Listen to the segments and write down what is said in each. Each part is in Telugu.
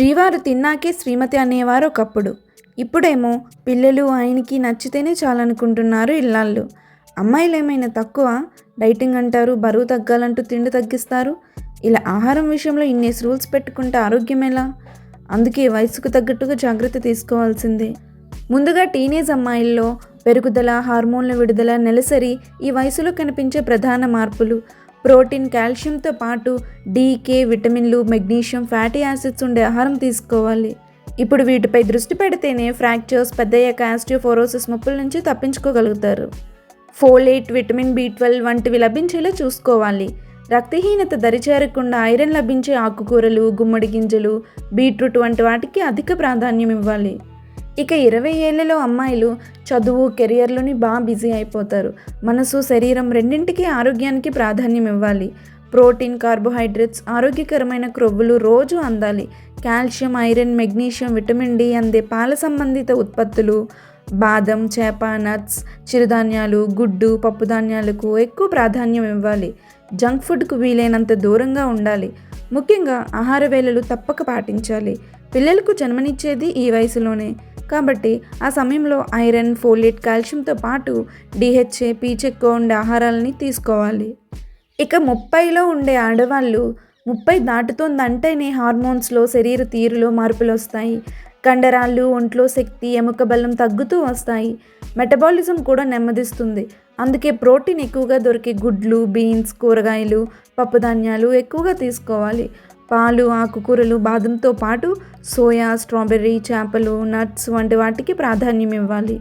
శ్రీవారు తిన్నాకే శ్రీమతి అనేవారు ఒకప్పుడు. ఇప్పుడేమో పిల్లలు ఆయనకి నచ్చితేనే చాలనుకుంటున్నారు ఇల్లాళ్ళు. అమ్మాయిలు ఏమైనా తక్కువ? డైటింగ్ అంటారు బరువు తగ్గాలంటూ తిండి తగ్గిస్తారు. ఇలా ఆహారం విషయంలో ఇన్ని రూల్స్ పెట్టుకుంటే ఆరోగ్యం ఎలా? అందుకే వయసుకు తగ్గట్టుగా జాగ్రత్త తీసుకోవాల్సిందే. ముందుగా టీనేజ్ అమ్మాయిల్లో పెరుగుదల హార్మోన్ల విడుదల నెలసరి ఈ వయసులో కనిపించే ప్రధాన మార్పులు. ప్రోటీన్ కాల్షియంతో పాటు డీకే విటమిన్లు మెగ్నీషియం ఫ్యాటీ యాసిడ్స్ ఉండే ఆహారం తీసుకోవాలి. ఇప్పుడు వీటిపై దృష్టి పెడితేనే ఫ్రాక్చర్స్ పెద్దయ్యాక ఆస్టియోఫోరోసిస్ ముప్పుల నుంచి తప్పించుకోగలుగుతారు. ఫోలేట్ విటమిన్ బి ట్వెల్వ్ వంటివి లభించేలా చూసుకోవాలి. రక్తహీనత దరిచేరకుండా ఐరన్ లభించే ఆకుకూరలు గుమ్మడి గింజలు బీట్రూట్ వంటి వాటికి అధిక ప్రాధాన్యం ఇవ్వాలి. ఇక ఇరవై ఏళ్ళలో అమ్మాయిలు చదువు కెరియర్లోని బాగా బిజీ అయిపోతారు. మనసు శరీరం రెండింటికి ఆరోగ్యానికి ప్రాధాన్యం ఇవ్వాలి. ప్రోటీన్ కార్బోహైడ్రేట్స్ ఆరోగ్యకరమైన క్రొవ్వులు రోజు అందాలి. Calcium iron magnesium vitamin D అందే పాల సంబంధిత ఉత్పత్తులు. బాదం చేప నట్స్ చిరుధాన్యాలు గుడ్డు పప్పుధాన్యాలకు ఎక్కువ ప్రాధాన్యం ఇవ్వాలి. జంక్ ఫుడ్కు వీలైనంత దూరంగా ఉండాలి. ముఖ్యంగా ఆహార వేళలు తప్పక పాటించాలి. పిల్లలకు జన్మనిచ్చేది ఈ వయసులోనే. కాబట్టి ఆ సమయంలో ఐరన్ ఫోలియట్ కాల్షియంతో పాటు డిహెచ్ఏ పీచు ఎక్కువ ఉండే ఆహారాలని తీసుకోవాలి. ఇక ముప్పైలో ఉండే ఆడవాళ్ళు ముప్పై దాటుతోందంటేనే హార్మోన్స్లో శరీర తీరులో మార్పులు వస్తాయి. కండరాలు ఒంట్లో శక్తి ఎముక బలం తగ్గుతూ వస్తాయి. మెటబాలిజం కూడా నెమ్మదిస్తుంది. అందుకే ప్రోటీన్ ఎక్కువగా దొరికే గుడ్లు బీన్స్ కూరగాయలు పప్పుధాన్యాలు ఎక్కువగా తీసుకోవాలి. పాలు ఆకుకూరలు బాదంతో పాటు సోయా స్ట్రాబెర్రీ చేపలు నట్స్ వంటి వాటికి ప్రాధాన్యం ఇవ్వాలి.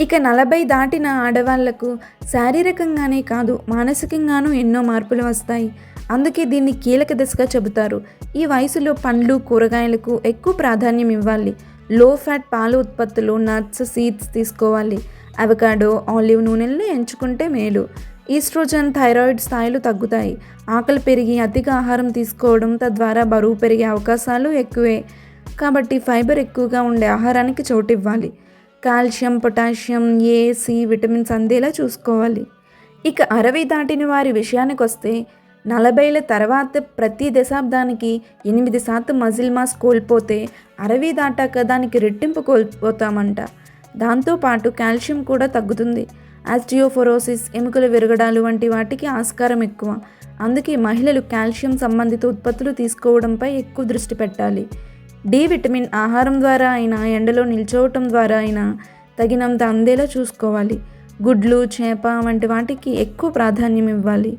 ఇక నలభై దాటిన ఆడవాళ్ళకు శారీరకంగానే కాదు మానసికంగానూ ఎన్నో మార్పులు వస్తాయి. అందుకే దీన్ని కీలక దశగా చెబుతారు. ఈ వయసులో పండ్లు కూరగాయలకు ఎక్కువ ప్రాధాన్యం ఇవ్వాలి. లో ఫ్యాట్ పాల ఉత్పత్తులు నట్స్ సీడ్స్ తీసుకోవాలి. అవకాడో ఆలివ్ నూనెల్ని ఎంచుకుంటే మేలు. ఈస్ట్రోజన్ థైరాయిడ్ స్థాయిలు తగ్గుతాయి. ఆకలి పెరిగి అధిక ఆహారం తీసుకోవడం తద్వారా బరువు పెరిగే అవకాశాలు ఎక్కువే. కాబట్టి ఫైబర్ ఎక్కువగా ఉండే ఆహారానికి చోటు ఇవ్వాలి calcium potassium A C vitamins అందేలా చూసుకోవాలి. ఇక అరవై దాటిన వారి విషయానికి వస్తే నలభైల తర్వాత ప్రతి దశాబ్దానికి ఎనిమిది శాతం మజిల్ మాస్ కోల్పోతే అరవై దాటాక దానికి రెట్టింపు కోల్పోతామంట. దాంతోపాటు కాల్షియం కూడా తగ్గుతుంది. ఆస్టియోఫోరోసిస్ ఎముకలు విరగడాలు వంటి వాటికి ఆస్కారం ఎక్కువ. అందుకే మహిళలు కాల్షియం సంబంధిత ఉత్పత్తులు తీసుకోవడంపై ఎక్కువ దృష్టి పెట్టాలి. డి విటమిన్ ఆహారం ద్వారా అయినా ఎండలో నిల్చోవటం ద్వారా అయినా తగినంత అందేలా చూసుకోవాలి. గుడ్లు చేప వంటి వాటికి ఎక్కువ ప్రాధాన్యం ఇవ్వాలి.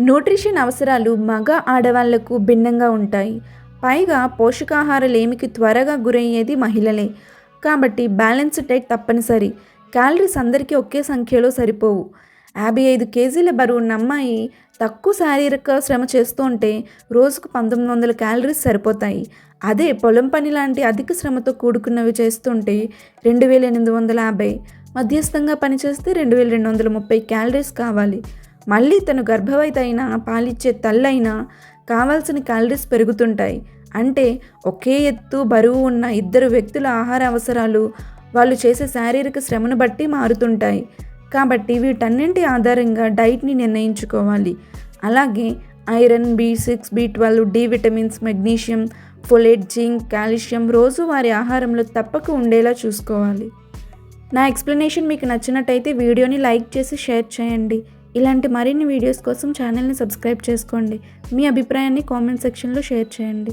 న్యూట్రిషన్ అవసరాలు మగ ఆడవాళ్ళకు భిన్నంగా ఉంటాయి. పైగా పోషకాహార లేమికి త్వరగా గురయ్యేది మహిళలే. కాబట్టి బ్యాలెన్స్ డైట్ తప్పనిసరి. క్యాలరీస్ అందరికీ ఒకే సంఖ్యలో సరిపోవు. యాభై ఐదు కేజీల బరువు ఉన్న అమ్మాయి తక్కువ శారీరక శ్రమ చేస్తుంటే రోజుకు పంతొమ్మిది వందల క్యాలరీస్ సరిపోతాయి. అదే పొలం పని లాంటి అధిక శ్రమతో కూడుకున్నవి చేస్తుంటే రెండు వేల ఎనిమిది వందల యాభై మధ్యస్థంగా పనిచేస్తే రెండు వేల రెండు వందల ముప్పై క్యాలరీస్ కావాలి. మళ్ళీ తను గర్భవతి అయినా పాలిచ్చే తల్లైనా కావాల్సిన క్యాలరీస్ పెరుగుతుంటాయి. అంటే ఒకే ఎత్తు బరువు ఉన్న ఇద్దరు వ్యక్తుల ఆహార అవసరాలు వాళ్ళు చేసే శారీరక శ్రమను బట్టి మారుతుంటాయి. కాబట్టి వీటన్నింటి ఆధారంగా డైట్ని నిర్ణయించుకోవాలి. అలాగే iron B six B twelve D vitamins magnesium folate zinc calcium రోజువారి ఆహారంలో తప్పక ఉండేలా చూసుకోవాలి. నా ఎక్స్ప్లెనేషన్ మీకు నచ్చినట్టయితే వీడియోని లైక్ చేసి షేర్ చేయండి. ఇలాంటి మరిన్ని వీడియోస్ కోసం ఛానల్ని సబ్స్క్రైబ్ చేసుకోండి. మీ అభిప్రాయాన్ని కామెంట్ సెక్షన్లో షేర్ చేయండి.